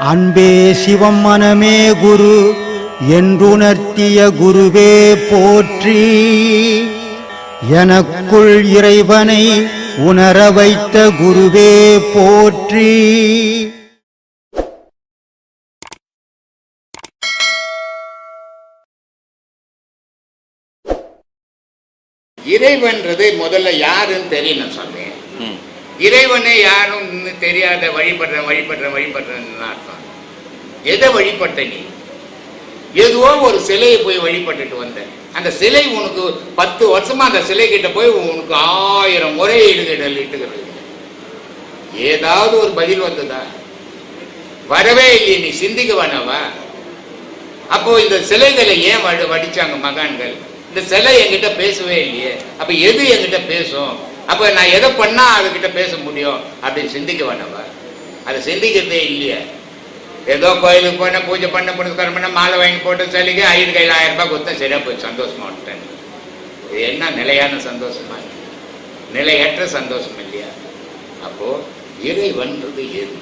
அன்பே சிவம் மனமே குரு என்றுணர்த்திய குருவே போற்றி. எனக்குள் இறைவனை உணர வைத்த குருவே போற்றி. இறைவன்றது முதல்ல யாருன்னு தெரியணும் சொன்னேன் இறைவனே யாரும் தெரியாத வழிபடுற வழிபடுற வழிபடுறன்னு அர்த்தம். எதை வழிபட்ட நீ? எதுவோ ஒரு சிலையை போய் வழிபட்டுட்டு வந்த. அந்த சிலை உனக்கு பத்து வருஷமா அந்த சிலை கிட்ட போய் உனக்கு ஆயிரம் முறை இடுகிடல் இட்டுகிறது. ஏதாவது ஒரு பதில் வந்ததா? வரவே இல்லையே நீ சிந்திக்க வேணாவா அப்போ இந்த சிலைகளை ஏன் வடி வடிச்சாங்க மகான்கள்? இந்த சிலை என்கிட்ட பேசவே இல்லையே. அப்ப எது என்கிட்ட பேசும்? அப்போ நான் எதை பண்ணால் அதுக்கிட்ட பேச முடியும் அப்படின்னு சிந்திக்க வேணாவா அதை சிந்திக்கிறதே இல்லையே. ஏதோ கோயிலுக்கு போன பூஜை பண்ண புனஸ்காரம் பண்ண மாலை வாங்கி போட்டு சொல்லிக்க ஐந்து கையில் ஆயிரம் ரூபாய் கொடுத்தா சரியா போய் சந்தோஷமா விட்டேன். இது என்ன நிலையான சந்தோஷமா? நிலையற்ற சந்தோஷம் இல்லையா? அப்போ இறைவன்றது எது?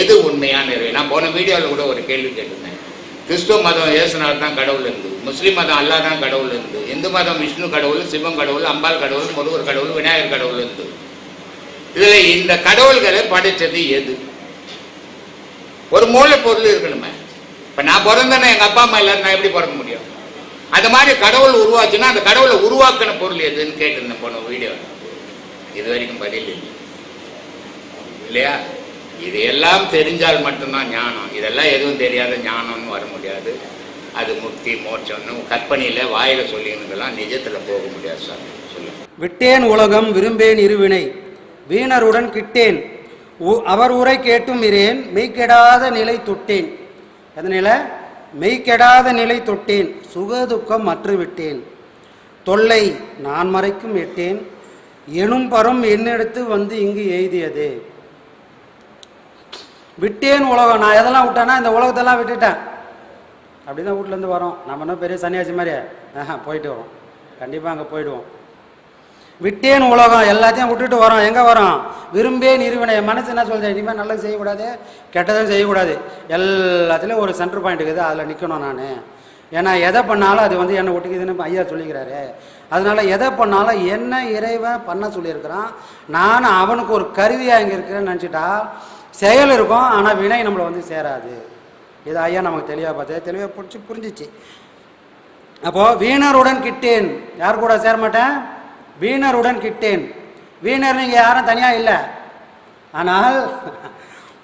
எது உண்மையான இறைவன்? நான் போன வீடியோவில் கூட ஒரு கேள்வி கேட்டிருந்தேன். கிறிஸ்துவ மதம் இயேசுநாள் தான் கடவுள் இருந்து. முஸ்லீம் மதம் அல்லா தான் கடவுள் இருந்து. இந்து மதம் விஷ்ணு கடவுள் சிவம் கடவுள் அம்பாள் கடவுள் முருகர் கடவுள் விநாயகர் கடவுள் இருந்து. இதில் இந்த கடவுள்களை படைச்சது எது? ஒரு மூளை பொருள் இருக்கணுமே. இப்போ நான் பிறந்தேன்னா எங்கள் அப்பா அம்மா எல்லாரும் நான் எப்படி பிறக்க முடியும்? அந்த மாதிரி கடவுள் உருவாச்சுன்னா அந்த கடவுளை உருவாக்கின பொருள் எதுன்னு கேட்டிருந்தேன் போன வீடியோ இது வரைக்கும் பதில் இல்லை. இல்லையா? இது எல்லாம் தெரிஞ்சால் மட்டும்தான் ஞானம். இதெல்லாம் எதுவும் தெரியாத ஞானம்னு வர முடியாது. அது முக்தி மோட்சம்னு கற்பனையில் வாயில் சொல்லிங்கலாம் நிஜத்தில் போக முடியாது சார். விட்டேன் உலகம் விரும்பேன் இருவினை. வீணருடன் கிட்டேன். உ- அவர் உரை கேட்டும் இரேன். மெய்க்கெடாத நிலை தொட்டேன். அதனால மெய்க்கெடாத நிலை தொட்டேன். சுகதுக்கம் மற்று விட்டேன் தொல்லை நான் மறைக்கும் எட்டேன். எனும் பரம் என்னெடுத்து வந்து இங்கு எய்தியது. விட்டேன் உலகம். நான் எதெல்லாம் விட்டேன்னா இந்த உலகத்தெல்லாம் விட்டுட்டேன். அப்படி தான் வீட்டிலேருந்து வரோம். நம்ம என்ன பெரிய சன்னியாசி மாதிரியே. ஆஹா போயிட்டு வரோம். கண்டிப்பாக அங்கே போயிடுவோம். விட்டேன் உலகம் எல்லாத்தையும் விட்டுட்டு வரோம். எங்கே வரோம்? விரும்பே நிறுவனை என் மனசு என்ன சொல்கிறேன் இனிமேல் நல்லது செய்யக்கூடாது கெட்டதும் செய்யக்கூடாது. எல்லாத்துலேயும் ஒரு சென்டர் பாயிண்ட் இருக்குது. அதில் நிற்கணும் நான். ஏன்னா எதை பண்ணாலும் அது வந்து என்னை ஒட்டிக்குதுன்னு ஐயா சொல்லிக்கிறாரு. அதனால் எதை பண்ணாலும் என்ன இறைவன் பண்ண சொல்லியிருக்கிறான். நான் அவனுக்கு ஒரு கருவியாக இங்கே இருக்கிறேன்னு நினச்சிட்டா செயல் இருக்கும் ஆனால் வினை நம்மளை வந்து சேராது. இது ஐயா நமக்கு தெளிவாக பார்த்து தெளிவாக பிடிச்சி புரிஞ்சிச்சு. அப்போது வீணருடன் கிட்டேன். யார் கூட சேர மாட்டேன் வீணருடன் கிட்டேன். வீணர் நீங்கள் யாரும் தனியாக இல்லை. ஆனால்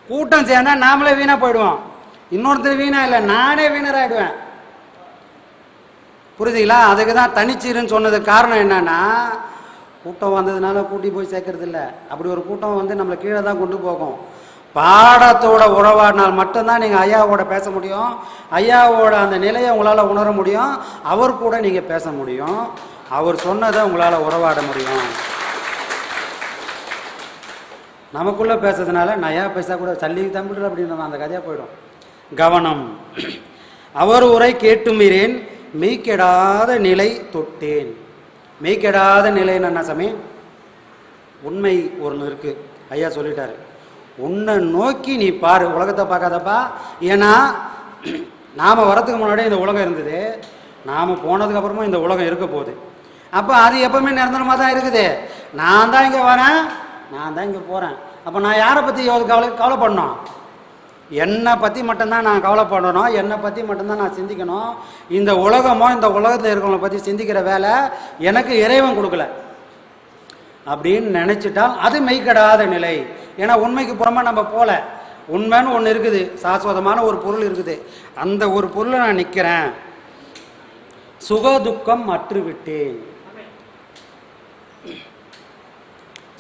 கூட்டம் சேர்ந்தால் நாமளே வீணாக போயிடுவோம். இன்னொருத்தர் வீணாக இல்லை நானே வீணராகிடுவேன் புரியுதுங்களா அதுக்கு தான் தனிச்சிருன்னு சொன்னதுக்கு காரணம் என்னென்னா கூட்டம் வந்ததுனால கூட்டி போய் சேர்க்கறது இல்லை அப்படி ஒரு கூட்டம் வந்து நம்மளை கீழே தான் கொண்டு போகும். பாடத்தோட உறவாடினால் மட்டும்தான் நீங்கள் ஐயாவோட பேச முடியும். ஐயாவோட அந்த நிலையை உங்களால் உணர முடியும். அவர் கூட நீங்கள் பேச முடியும். அவர் சொன்னதை உங்களால் உறவாட முடியும். நமக்குள்ளே பேசுறதுனால நயா பைசா கூட சல்லி தம்பிடுற அப்படின்னு அந்த கதையாக போயிடும். கவனம். அவர் உரை கேட்டுமிரேன் மெய்க்கெடாத நிலை தொட்டேன். மெய்க்கெடாத நிலைன்னு என்ன சாமி? உண்மை ஒன்று இருக்குது ஐயா சொல்லிட்டாரு. உன்னை நோக்கி நீ பாரு. உலகத்தை பார்க்காதப்பா. ஏன்னா நாம் வரத்துக்கு முன்னாடியே இந்த உலகம் இருந்தது. நாம் போனதுக்கப்புறமா இந்த உலகம் இருக்க போகுது. அப்போ அது எப்பவுமே நிரந்தரமாக தான் இருக்குது. நான் தான் இங்கே வரேன். நான் தான் இங்கே போகிறேன் அப்போ நான் யாரை பற்றி கவலை கவலை பண்ணோம் என்னை பற்றி மட்டும்தான் நான் கவலைப்படணும். என்னை பற்றி மட்டும்தான் நான் சிந்திக்கணும். இந்த உலகமோ இந்த உலகத்தில் இருக்கிறவங்கள பற்றி சிந்திக்கிற வேலை எனக்கு இறைவன் கொடுக்கல. அப்படின்னு நினச்சிட்டால் அது மெய்க்கடாத நிலை. ஏன்னா உண்மைக்கு புறமா நம்ம போல. உண்மைன்னு ஒன்று இருக்குது சாஸ்வதமான ஒரு பொருள் இருக்குது. அந்த ஒரு பொருளை நான் நிற்கிறேன் சுக துக்கம் அற்றுவிட்டேன்.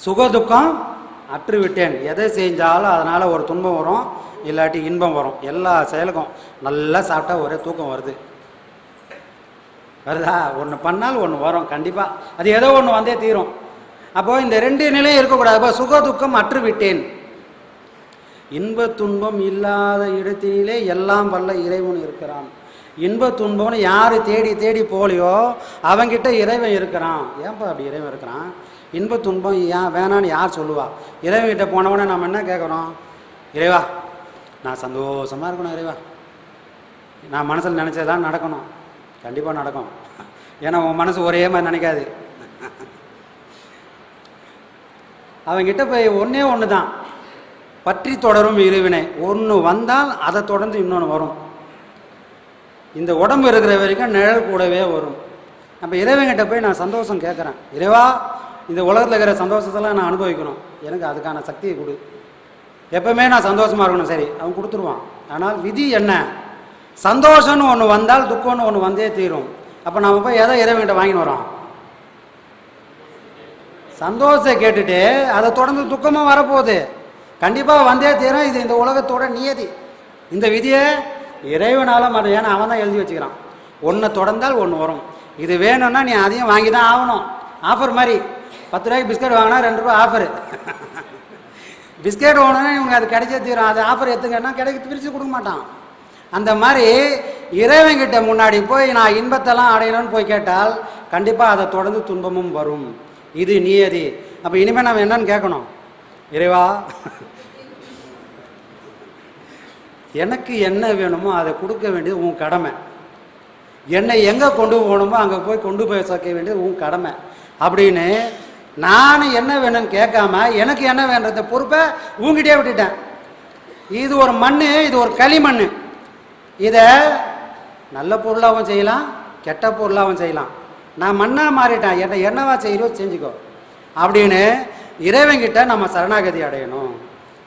சுக துக்கம் அற்றுவிட்டேன். எதை செஞ்சாலும் அதனால் ஒரு துன்பம் வரும் இல்லாட்டி இன்பம் வரும். எல்லா செயலுக்கும் நல்லா சாப்பிட்டா ஒரே தூக்கம் வருது. வருதா? ஒன்று பண்ணால் ஒன்று வரும் கண்டிப்பாக அது ஏதோ ஒன்று வந்தே தீரும். அப்போது இந்த ரெண்டு நிலையும் இருக்கக்கூடாது. அப்போ சுக துக்கம் அற்று விட்டேன் இன்ப துன்பம் இல்லாத இடத்தினிலே எல்லாம் வல்ல இறைவன் இருக்கிறான். இன்ப துன்பம்னு யார் தேடி தேடி போகலையோ அவங்கிட்ட இறைவன் இருக்கிறான். ஏன்பா அப்படி இறைவன் இருக்கிறான்? இன்ப துன்பம் ஏன் வேணான்னு யார் சொல்லுவா? இறைவன்கிட்ட போனவொடனே நம்ம என்ன கேட்குறோம் இறைவா நான் சந்தோஷமாக இருக்கணும் இறைவா. நான் மனசில் நினச்சதெல்லாம் நடக்கணும். கண்டிப்பாக நடக்கும். ஏன்னா உன் மனசு ஒரே மாதிரி நினைக்காது. அவங்கிட்ட போய் ஒன்றே ஒன்று தான் பற்றி தொடரும் இறைவினை. ஒன்று வந்தால் அதை தொடர்ந்து இன்னொன்று வரும். இந்த உடம்பு இருக்கிற வரைக்கும் நிழல் கூடவே வரும். நம்ம இறைவன்கிட்ட போய் நான் சந்தோஷம் கேட்குறேன் இறைவா இந்த உலகத்தில் இருக்கிற சந்தோஷத்தெல்லாம் நான் அனுபவிக்கணும். எனக்கு அதுக்கான சக்தியை கொடு. எப்பவுமே நான் சந்தோஷமாக இருக்கணும். சரி அவன் கொடுத்துருவான். ஆனால் விதி என்ன? சந்தோஷம்னு ஒன்று வந்தால் துக்கம்னு ஒன்று வந்தே தீரும். அப்போ நம்ம போய் எதை இறைவன்கிட்ட வாங்கின்னு வரோம்? சந்தோஷத்தை கேட்டுட்டு அதை தொடர்ந்து துக்கமும் வரப்போகுது. கண்டிப்பாக வந்தே தீரும். இது இந்த உலகத்தோட நியதி. இந்த விதியை இறைவனால் மத ஏன்னா அவன் தான் எழுதி வச்சுக்கிறான். ஒன்றை தொடர்ந்தால் ஒன்று வரும். இது வேணும்னா நீ அதையும் வாங்கி தான் ஆகணும். ஆஃபர் மாதிரி. பத்து ரூபாய்க்கு பிஸ்கட் வாங்கினா ரெண்டு ரூபா ஆஃபரு பிஸ்கெட் வேணும்னா இவங்க அது கிடைச்சே தீரும். அது ஆஃபர் எடுத்துங்கன்னா கிடைக்க பிரித்து கொடுக்க மாட்டான். அந்த மாதிரி இறைவன்கிட்ட முன்னாடி போய் நான் இன்பத்தெல்லாம் அடையணும்னு போய் கேட்டால் கண்டிப்பாக அதை தொடர்ந்து துன்பமும் வரும். இது நியதி அப்போ இனிமேல் நம்ம என்னன்னு கேட்கணும். இறைவா எனக்கு என்ன வேணுமோ அதை கொடுக்க வேண்டியது உன் கடமை. என்னை எங்கே கொண்டு போகணுமோ அங்கே போய் கொண்டு போய் சேர்க்க வேண்டியது உன் கடமை. அப்படின்னு நான் என்ன வேணும்னு கேட்காம எனக்கு என்ன வேண்டத பொறுப்பை உங்ககிட்டே விட்டுட்டேன். இது ஒரு மண் இது ஒரு களிமண் இதை நல்ல பொருளாகவும் செய்யலாம் கெட்ட பொருளாகவும் செய்யலாம். நான் மண்ணாக மாறிட்டேன். என்ன என்னவா செய்கிறோ செஞ்சுக்கோ. அப்படின்னு இறைவங்கிட்ட நம்ம சரணாகதி அடையணும்.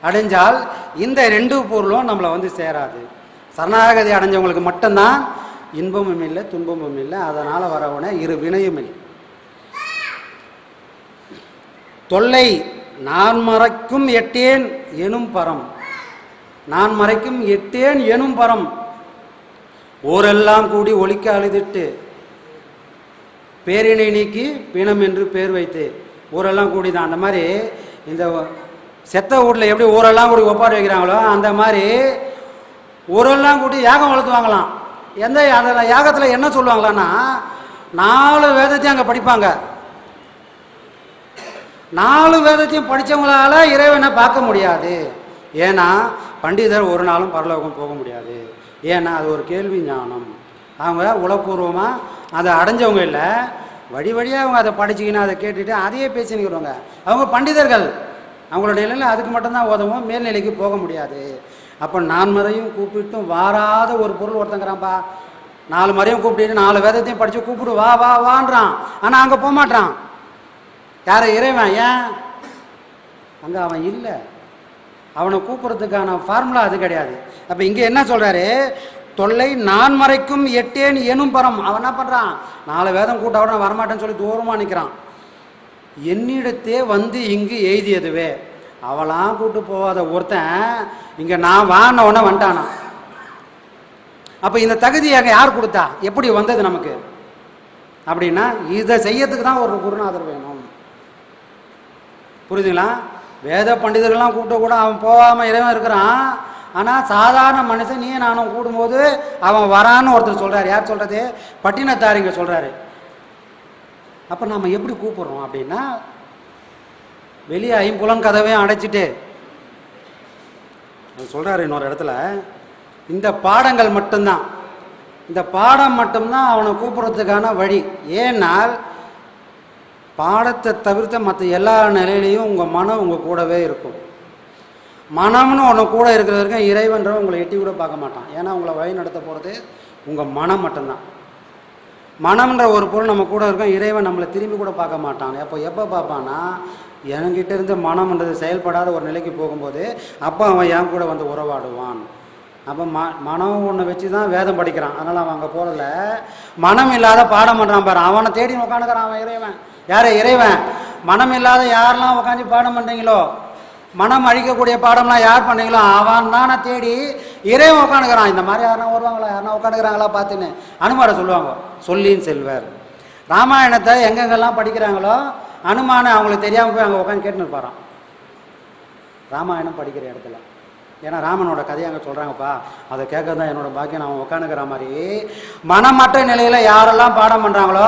அடைஞ்சால் இந்த ரெண்டு பொருளும் நம்மளை வந்து சேராது. சரணாகதி அடைஞ்சவங்களுக்கு மட்டும்தான் இன்பமும் இல்லை துன்பமும் இல்லை. அதனால் வரவுன இரு வினையும் இல்லை. தொல்லை நான் மறைக்கும் எட்டேன் எனும் பரம். நான் மறைக்கும் எட்டேன் எனும் பரம். ஊரெல்லாம் கூடி ஒழிக்க அழுதிட்டு பேரினை நீக்கி பிணம் என்று பேர் வைத்து ஊரெல்லாம் கூடி தான் அந்த மாதிரி இந்த செத்த வீட்டில் எப்படி ஊரெல்லாம் கூடி ஒப்பாடு வைக்கிறாங்களோ அந்த மாதிரி ஊரெல்லாம் கூட்டி யாகம் வளர்த்துவாங்களாம். எந்த அதில் யாகத்தில் என்ன சொல்லுவாங்களான்னா நாலு வேதத்தையும் அங்கே படிப்பாங்க. நாலு வேதத்தையும் படித்தவங்களால இறைவனை பார்க்க முடியாது. ஏன்னா பண்டிதர் ஒரு நாளும் பரலோகம் போக முடியாது. ஏன்னா அது ஒரு கேள்வி ஞானம். அவங்க உளப்பூர்வமாக அதை அடைஞ்சவங்க இல்லை. வழி வழியாக அவங்க அதை படிச்சுக்கின்னு அதை கேட்டுட்டு அதையே பேசினுக்கிறவங்க அவங்க பண்டிதர்கள். அவங்களோட நிலையில் அதுக்கு மட்டும்தான் உதவும் மேல்நிலைக்கு போக முடியாது. அப்போ நான் மறையும் கூப்பிட்டும் வாராத ஒரு பொருள் ஒருத்தங்கிறான்ப்பா நாலு மறையும் கூப்பிட்டு நாலு வேதத்தையும் படித்து கூப்பிடு வா வா வான்றான். ஆனால் அங்கே போக மாட்டான். யாரை? இறைவன். ஏன்? அங்கே அவன் இல்லை. அவனை கூப்பிட்றதுக்கான ஃபார்முலா அது கிடையாது. அப்போ இங்கே என்ன சொல்கிறாரு தொல்லை நான் மறைக்கும் எட்டேன் எனும் பரம். அவன் என்ன பண்ணுறான் நாலு வேதம் கூட்ட நான் வரமாட்டேன்னு சொல்லி தூரமாக நிற்கிறான் என்னிடத்தே வந்து இங்கு எய்தியதுவே அவளாம் கூட்டு போகாத ஒருத்தன் இங்கே நான் வான உடனே வந்துட்டானா? அப்போ இந்த தகுதி அங்கே யார் கொடுத்தா? எப்படி வந்தது நமக்கு? அப்படின்னா இதை செய்யறதுக்கு தான் ஒரு குருநாதர் வேணும். புரியுதுங்களா வேத பண்டிதர்கள்லாம் கூப்பிட்ட கூட அவன் போகாமல் இறைவன் இருக்கிறான். ஆனால் சாதாரண மனுஷன் நீ நானும் கூடும்போது அவன் வரான்னு ஒருத்தர் சொல்கிறார் யார் சொல்கிறது பட்டினத்தாரிங்க சொல்கிறாரு அப்போ நம்ம எப்படி கூப்பிட்றோம் அப்படின்னா வெளியே ஐம்புலன் கதவையும் அடைச்சிட்டு அவர் சொல்கிறாரு இன்னொரு இடத்துல இந்த பாடங்கள் மட்டும்தான். இந்த பாடம் மட்டும்தான் அவனை கூப்பிட்றதுக்கான வழி. ஏன்னால் பாடத்தை தவிர்த்த மற்ற எல்லா நிலையிலையும் உங்கள் மனம் உங்கள் கூடவே இருக்கும். மனம்னு ஒன்று கூட இருக்கிற வரைக்கும் இறைவன்ற உங்களை எட்டி கூட பார்க்க மாட்டான். ஏன்னா உங்களை வழி நடத்த போகிறது உங்கள் மனம் மட்டும்தான். மனம்ன்ற ஒரு பொருள் நம்ம கூட இருக்கோம் இறைவன் நம்மளை திரும்பி கூட பார்க்க மாட்டான். அப்போ எப்போ பார்ப்பான்னா என்கிட்ட இருந்து மனம்ன்றது செயல்படாத ஒரு நிலைக்கு போகும்போது அப்போ அவன் என் கூட வந்து உறவாடுவான். அப்போ ம மனம் ஒன்று வச்சு தான் வேதம் படிக்கிறான். அதனால் அவன் அங்கே போகல மனம் இல்லாத பாடம் பண்ணுறான் பாரு. அவனை தேடி உட்காந்துக்கிறான் அவன் இறைவன். யார்? இறைவன். மனம் இல்லாத யாரெல்லாம் உட்காந்து பாடம் பண்ணுறீங்களோ மனம் அழிக்கக்கூடிய பாடம்லாம் யார் பண்ணீங்களோ அவன் தானே தேடி இறைவன் உட்காந்துக்கிறான் இந்த மாதிரி யாருனா வருவாங்களா? யாருனா உட்காந்துக்கிறாங்களா பார்த்துன்னு அனுமாரை சொல்லுவாங்க. சொல்லின்னு செல்வர். ராமாயணத்தை எங்கெங்கெல்லாம் படிக்கிறாங்களோ அனுமானை அவங்களுக்கு தெரியாமல் போய் அங்கே உட்காந்து கேட்டுன்னு போகிறான் ராமாயணம் படிக்கிற இடத்துல. ஏன்னா ராமனோட கதையை அங்கே சொல்கிறாங்கப்பா அதை கேட்க தான் என்னோட பாக்கியம். நான் உட்காந்துக்கிற மாதிரி மனமற்ற நிலையில் யாரெல்லாம் பாடம் பண்ணுறாங்களோ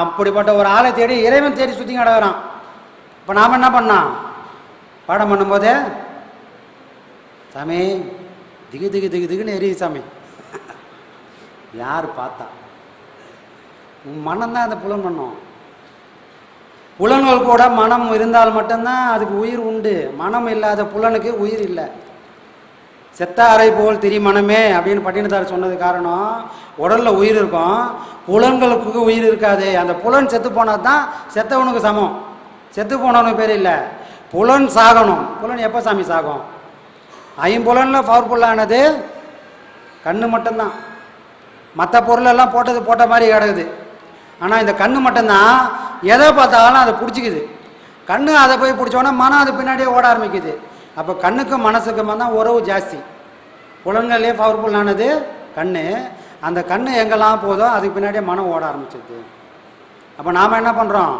அப்படிப்பட்ட ஒரு ஆளை தேடி இறைவன் தேடி சுற்றி கடவுறான் இப்போ நாம் என்ன பண்ணான் பாடம் பண்ணும்போதே சாமி திகு திகு திகு திகுன்னு எரியுது சாமி. யார் பார்த்தா? உன் மனம்தான் அந்த புலன் பண்ணும். புலன்கள் கூட மனம் இருந்தால் மட்டும்தான் அதுக்கு உயிர் உண்டு. மனம் இல்லாத புலனுக்கு உயிர் இல்லை. செத்த அறை போல் திரி மனமே அப்படின்னு பட்டினத்தார் சொன்னது காரணம் உடலில் உயிர் இருக்கும். புலன்களுக்கு உயிர் இருக்காது. அந்த புலன் செத்து போனால் தான் செத்தவனுக்கு சமம். செத்து போனவனுக்கு பேர் இல்லை. புலன் சாகணும். புலன் எப்போ சாமி சாகும்? ஐம்புலனில் பவர்ஃபுல்லானது கண்ணு மட்டும்தான். மற்ற பொருளெல்லாம் போட்டது போட்ட மாதிரி கிடக்குது. ஆனால் இந்த கண்ணு மட்டும்தான். எதை பார்த்தாலும் அதை பிடிச்சிக்குது. கண்ணு அதை போய் பிடிச்சோன்னா மனம் அது பின்னாடியே ஓட ஆரம்பிக்குது. அப்போ கண்ணுக்கும் மனசுக்கும் தான் உறவு ஜாஸ்தி. புலன்களே பவர்ஃபுல்லானது கண்ணு. அந்த கண்ணு எங்கெல்லாம் போதோ அதுக்கு பின்னாடியே மனம் ஓட ஆரம்பிச்சிருது அப்போ நாம் என்ன பண்ணுறோம்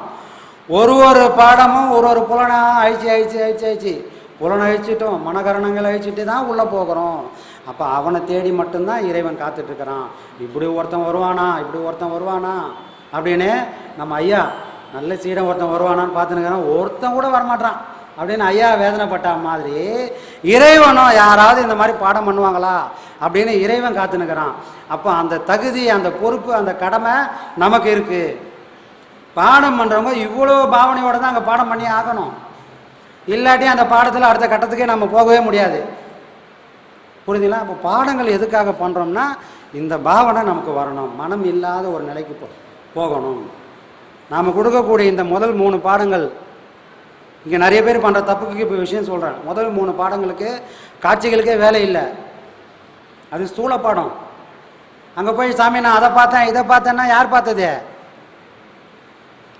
ஒரு ஒரு பாடமும் ஒரு ஒரு புலனாக அழிச்சு அழிச்சு அழிச்சு அழிச்சு. புலனை அழிச்சிட்டோம் மனகரணங்களை அழிச்சிட்டு தான் உள்ளே போகிறோம். அப்போ அவனை தேடி மட்டும்தான் இறைவன் காத்துட்ருக்கிறான். இப்படி ஒருத்தன் வருவானா? இப்படி ஒருத்தன் வருவானா? அப்படின்னு நம்ம ஐயா நல்ல சீடம் ஒருத்தன் வருவானான்னு பார்த்துன்னு ஒருத்தன் கூட வரமாட்டான் அப்படின்னு ஐயா வேதனைப்பட்ட மாதிரி இறைவனும் யாராவது இந்த மாதிரி பாடம் பண்ணுவாங்களா? அப்படின்னு இறைவன் காத்துனுக்கிறான். அப்போ அந்த தகுதி அந்த பொறுப்பு அந்த கடமை நமக்கு இருக்குது பாடம் பண்ணுறவங்க இவ்வளோ பாவனையோடு தான் அங்கே பாடம் பண்ணி ஆகணும். இல்லாட்டி அந்த பாடத்தில் அடுத்த கட்டத்துக்கே நம்ம போகவே முடியாது. புரியுதுங்களா? அப்போ பாடங்கள் எதுக்காக பண்ணுறோம்னா இந்த பாவனை நமக்கு வரணும். மனம் இல்லாத ஒரு நிலைக்கு போ போகணும். நாம் கொடுக்கக்கூடிய இந்த முதல் மூணு பாடங்கள் இங்கே நிறைய பேர் பண்ணுற தப்புக்கு இப்போ விஷயம் சொல்கிறேன் முதல் மூணு பாடங்களுக்கு காட்சிகளுக்கே வேலை இல்லை. அது ஸ்தூல பாடம் அங்கே போய் சாமி நான் அதை பார்த்தேன் இதை பார்த்தேன்னா யார் பார்த்தது?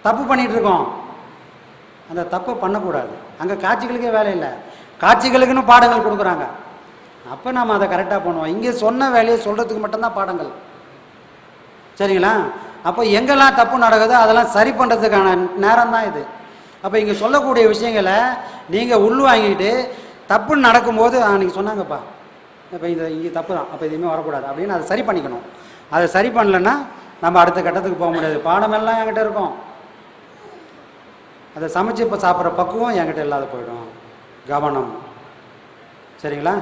தப்பு பண்ணிட்டு இருக்கோம் அந்த தப்பை பண்ணக்கூடாது. அங்கே காட்சிகளுக்கே வேலை இல்லை. காட்சிகளுக்குன்னு பாடங்கள் கொடுக்குறாங்க. அப்போ நாம் அதை கரெக்டாக பண்ணுவோம். இங்கே சொன்ன வேலையை சொல்கிறதுக்கு மட்டும்தான் பாடங்கள். சரிங்களா? அப்போ எங்கெல்லாம் தப்பு நடக்குதோ அதெல்லாம் சரி பண்ணுறதுக்கான நேரம் தான் இது. அப்போ இங்கே சொல்லக்கூடிய விஷயங்களை நீங்கள் உள்வாங்கிட்டு தப்பு நடக்கும்போது அன்றைக்கி சொன்னாங்கப்பா. இப்போ இது இங்கே தப்பு தான் அப்போ எதுவுமே வரக்கூடாது. அப்படின்னு அதை சரி பண்ணிக்கணும். அதை சரி பண்ணலைன்னா நம்ம அடுத்த கட்டத்துக்கு போக முடியாது. பாடமெல்லாம் என்கிட்ட இருக்கும். அதை சமைச்சு இப்போ சாப்பிட்ற பக்குவம் என்கிட்ட இல்லாத போயிடும். கவனம். சரிங்களா?